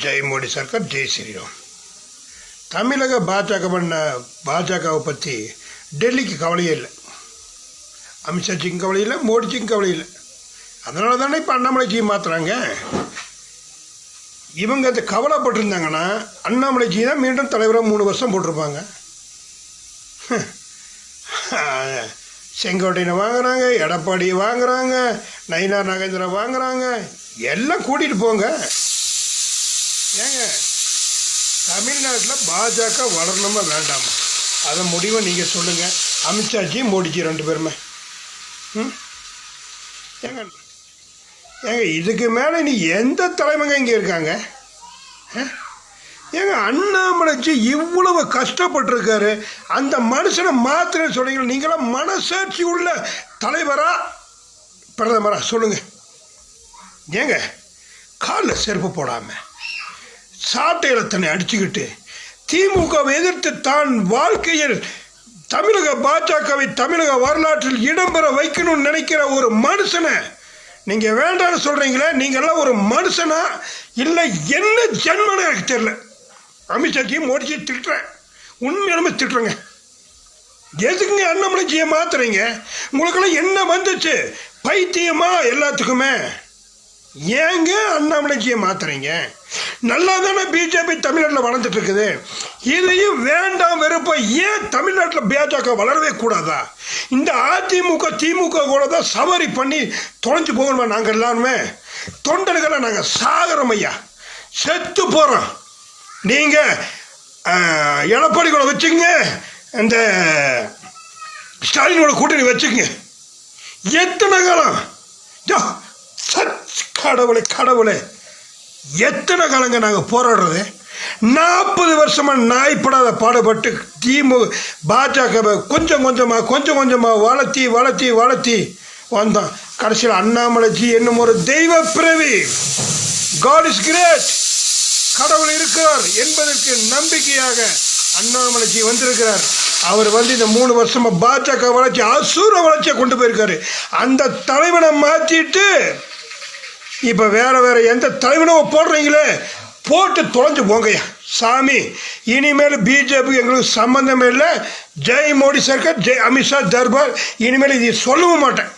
ஜெய் மோடி சர்க்கார் ஜெய் ஸ்ரீராம். தமிழக பாஜக பண்ண பாஜகவை பற்றி டெல்லிக்கு கவலையே இல்லை. அமித்ஷாஜிக்கும் கவலை இல்லை மோடிஜிக்கும் கவலை இல்லை. அதனால தானே இப்போ அண்ணாமலைஜி மாற்றுறாங்க இவங்க அது கவலைப்பட்டிருந்தாங்கன்னா அண்ணாமலைஜி தான் மீண்டும் தலைவராக மூணு வருஷம் போட்டிருப்பாங்க. செங்கோட்டையனை வாங்குறாங்க எடப்பாடியை வாங்குறாங்க நயினார் நாகேந்திரன் வாங்குறாங்க. எல்லாம் கூட்டிகிட்டு போங்க. ஏங்க தமிழ்நாட்டில் பாஜக வளரணுமா வேண்டாமா? அதை முடிவை நீங்கள் சொல்லுங்கள் அமித்ஷாஜி மோடிஜி ரெண்டு பேருமே. ம்? ஏங்க ஏங்க இதுக்கு மேலே நீ எந்த தலைமைங்க இங்கே இருக்காங்க? ஆ? ஏங்க அண்ணாமலைச்சி இவ்வளவு கஷ்டப்பட்டிருக்காரு. அந்த மனுஷனை மாத்திரை சொல்கிறீங்களா நீங்களாம் மனசாட்சி உள்ள தலைவரா? பிரதமரா சொல்லுங்கள் ஏங்க காலில் செருப்பு போடாமல் சாட்டையில் தன்னை அடிச்சுக்கிட்டு திமுகவை எதிர்த்து தான் வாழ்க்கையில் தமிழக பாஜகவை தமிழக வரலாற்றில் இடம்பெற வைக்கணும்னு நினைக்கிற ஒரு மனுஷனை நீங்கள் வேண்டாம்னு சொல்கிறீங்களே நீங்கள்லாம் ஒரு மனுஷனா? இல்லை என்ன ஜென்மன்னு எனக்கு தெரியல. அமித்ஷாஜியும் மோடிஜி திட்டுறேன். உண்மையிலுமே திட்டுறேங்க. எதுக்குங்க அண்ணாமலைஜியை மாத்துறீங்க? உங்களுக்கெல்லாம் என்ன வந்துச்சு? பைத்தியமா எல்லாத்துக்குமே? ஏங்க அண்ணாமலைஜியை மாத்துறீங்க? நல்லா தானே பிஜேபி தமிழ்நாட்டில் வளர்ந்துட்டு இருக்குது இதையும் வேண்டாம் வெறுப்ப ஏன் தமிழ்நாட்டில் பாஜக வளரவே கூடாதா? இந்த அதிமுக திமுக கூட தான் சவரி பண்ணி தொலைஞ்சு போகணுமா நாங்கள் எல்லாருமே? தொண்டர்களை நாங்கள் சாகரம் ஐயா. செத்து போகிறோம் நீங்கள் எடப்பாடி கூட வச்சுங்க இந்த ஸ்டாலினோட கூட்டணி வச்சுங்க எத்தனை காலம்? சத் கடவுளே கடவுளே. எத்தனை காலங்க நாங்கள் போராடுறது? நாற்பது வருஷமாக நாய்ப்படாத பாடுபட்டு திமுக பாஜகவை கொஞ்சம் கொஞ்சமாக கொஞ்சம் கொஞ்சமாக வளர்த்தி வளர்த்தி வளர்த்தி வந்தோம். கடைசியில் அண்ணாமலைஜி என்னும் ஒரு தெய்வ பிறவி. காட் இஸ் கிரேட் கடவுள் இருக்கிறார் என்பதற்கு நம்பிக்கையாக அண்ணாமலைஜி வந்திருக்கிறார். அவர் வந்து இந்த மூணு வருஷமாக பாஜக வளர்ச்சி அசுர வளர்ச்சியை கொண்டு போயிருக்காரு. அந்த தலைவனை மாற்றிட்டு இப்போ வேறு வேறு எந்த தலைவனோ போடுறீங்களே போட்டு தொலைஞ்சு போங்கய்யா. சாமி இனிமேல் பிஜேபி எங்களுக்கு சம்மந்தம் இல்லை. ஜெய் மோடி சர்க்கார் ஜெய் அமித்ஷா தர்பார் இனிமேல் இது சொல்லவும் மாட்டேன்.